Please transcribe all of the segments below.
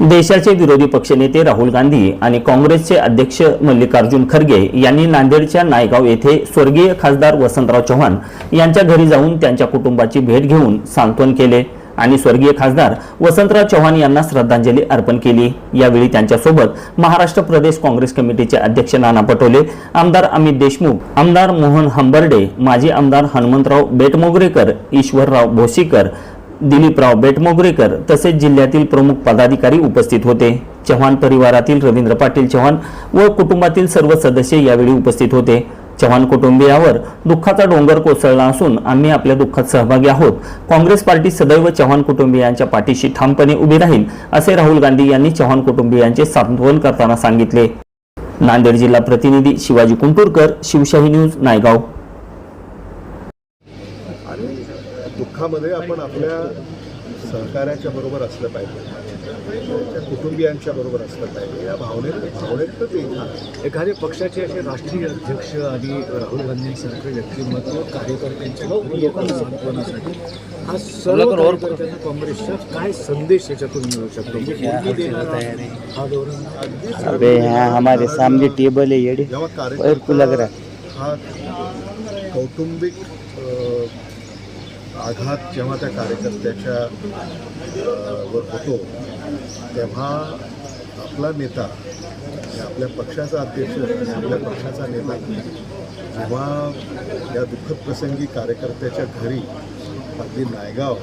देशाचे विरोधी पक्षनेते राहुल गांधी आणि काँग्रेसचे अध्यक्ष मल्लिकार्जुन खरगे यांनी नांदेडच्या नायगाव येथे स्वर्गीय खासदार वसंतराव चव्हाण यांच्या घरी जाऊन त्यांच्या कुटुंबाची भेट घेऊन सांत्वन केले आणि स्वर्गीय खासदार वसंतराव चव्हाण यांना श्रद्धांजली अर्पण केली. यावेळी त्यांच्यासोबत महाराष्ट्र प्रदेश काँग्रेस कमिटीचे अध्यक्ष नाना पटोले आमदार अमित देशमुख आमदार मोहन हंबर्डे माजी आमदार हनुमंतराव बेटमोगरेकर ईश्वरराव भोसीकर दिलीपराव बेटमोगरेकर तसेच जिल्ह्यातील प्रमुख पदाधिकारी उपस्थित होते. चव्हाण परिवारातील रवींद्र पाटील चव्हाण व कुटुंबातील सर्व सदस्य यावेळी उपस्थित होते. चव्हाण कुटुंबियावर दुःखाचा डोंगर कोसळला असून आम्ही आपल्या दुःखात सहभागी आहोत. काँग्रेस पार्टी सदैव चव्हाण कुटुंबियांच्या पाठीशी ठामपणे उभी राहील असे राहुल गांधी यांनी चव्हाण कुटुंबियांचे सांत्वन करताना सांगितले. नांदेड जिल्हा प्रतिनिधी शिवाजी कुंटूरकर शिवशाही न्यूज नायगाव. दुःखामध्ये आपण आपल्या सहकार्याच्या बरोबर असलं पाहिजे. त्या कुटुंबियांच्या बरोबर असलं पाहिजे. या भावनेत भावनेत ते इथं आहे. एखाद्या पक्षाचे असे राष्ट्रीय अध्यक्ष आणि राहुल गांधींसारखे व्यक्तिमत्व कार्यकर्त्यांच्या हा सर्व कार्यकर्त्यांना काँग्रेसचा काय संदेश याच्यातून मिळू शकतो? हा धोरण हमारे सामने टेबल है येड़े. जेव्हा कार्यकर्ता हा कौटुंबिक आघात जेव्हा त्या कार्यकर्त्याच्या वर होतो तेव्हा आपला नेता आपल्या पक्षाचा अध्यक्ष आपल्या पक्षाचा नेता जेव्हा या दुःखद प्रसंगी कार्यकर्त्याच्या घरी अगदी नायगाव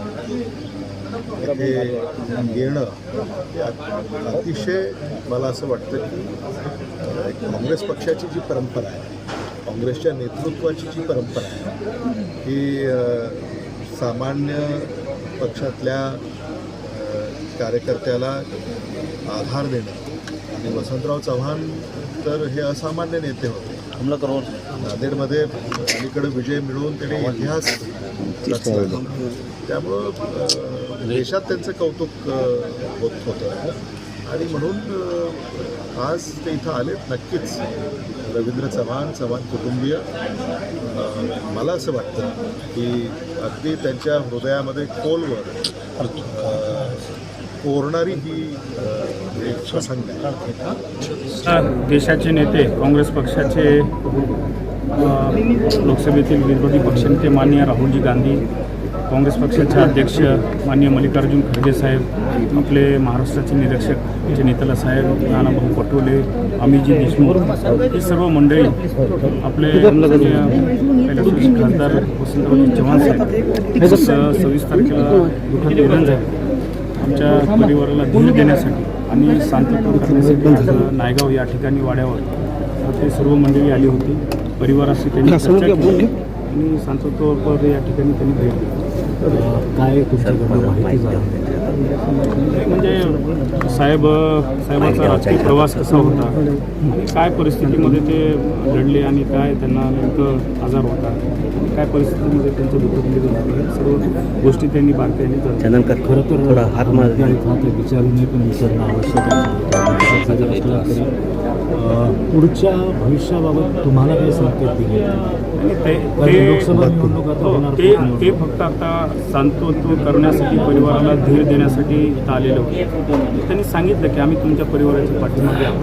येथे येणं हे अतिशय मला असं वाटतं की काँग्रेस पक्षाची जी परंपरा आहे काँग्रेसच्या नेतृत्वाची जी परंपरा आहे ही सामान्य पक्षातल्या कार्यकर्त्याला आधार देणं. आणि वसंतराव चव्हाण तर हे असामान्य नेते होते. नांदेडमध्ये अलीकडे विजय मिळवून त्यांनी इतिहास त्यामुळं देशात त्यांचं कौतुक होत होतं. आणि म्हणून आज ते इथं आलेत नक्कीच. रवींद्र चव्हाण चव्हाण कुटुंबीय. मला असं वाटतं की अगदी त्यांच्या हृदयामध्ये खोलवर कोरणारी ही एक प्रसंग आहे. देशाचे नेते काँग्रेस पक्षाचे लोकसभेतील विरोधी पक्षनेते माननीय राहुलजी गांधी काँग्रेस पक्षाचे अध्यक्ष माननीय मल्लिकार्जुन खरगे साहेब आपले महाराष्ट्राचे निरीक्षक जे नेतला साहेब नानाभाऊ पटोले अमितजी देशमुख ही सर्व मंडळी आपले खासदार वसंतरावजी चव्हाण साहेब. स- सव्वीस तारखेला दुःखद निधन झाले आमच्या परिवाराला धीर देण्यासाठी आणि शांतता करण्यासाठी नायगाव या ठिकाणी वाड्यावर ते सर्व मंडळी आली होती. परिवाराशी त्यांनी चर्चा केली आणि शांततेवर या ठिकाणी त्यांनी भेट दिली. काय तुमच्याकडनं माहिती झाली? म्हणजे साहेब साहेबांचा राजकीय प्रवास कसा होता? आणि काय परिस्थितीमध्ये ते लढले आणि काय त्यांना नेमकं आजार होता? काय परिस्थितीमध्ये त्यांचं दुःख निधन सर्व गोष्टी त्यांनी बारकाईने चंदन खरं तर थोडा हात मार त्या इथं आता विचारूनही पण विचारणं आवश्यक पुढच्या भविष्याबाबत तुम्हाला काही संकेत दिले? ते हो, होणार ते फक्त आता सांत्वत्व करण्यासाठी परिवाराला धीर देण्यासाठी इथं आलेलं होते. त्यांनी सांगितलं की आम्ही तुमच्या परिवाराच्या पाठीमागे आहोत.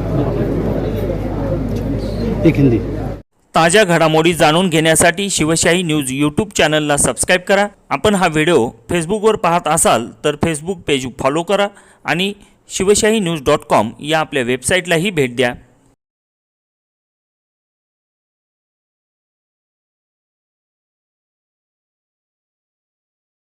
एक हिंदी. ताज्या घडामोडी जाणून घेण्यासाठी शिवशाही न्यूज यूट्यूब चॅनलला सबस्क्राईब करा. आपण हा व्हिडिओ फेसबुकवर पाहत असाल तर फेसबुक पेज फॉलो करा आणि शिवशाही न्यूज डॉट कॉम या आपल्या वेबसाईटलाही भेट द्या.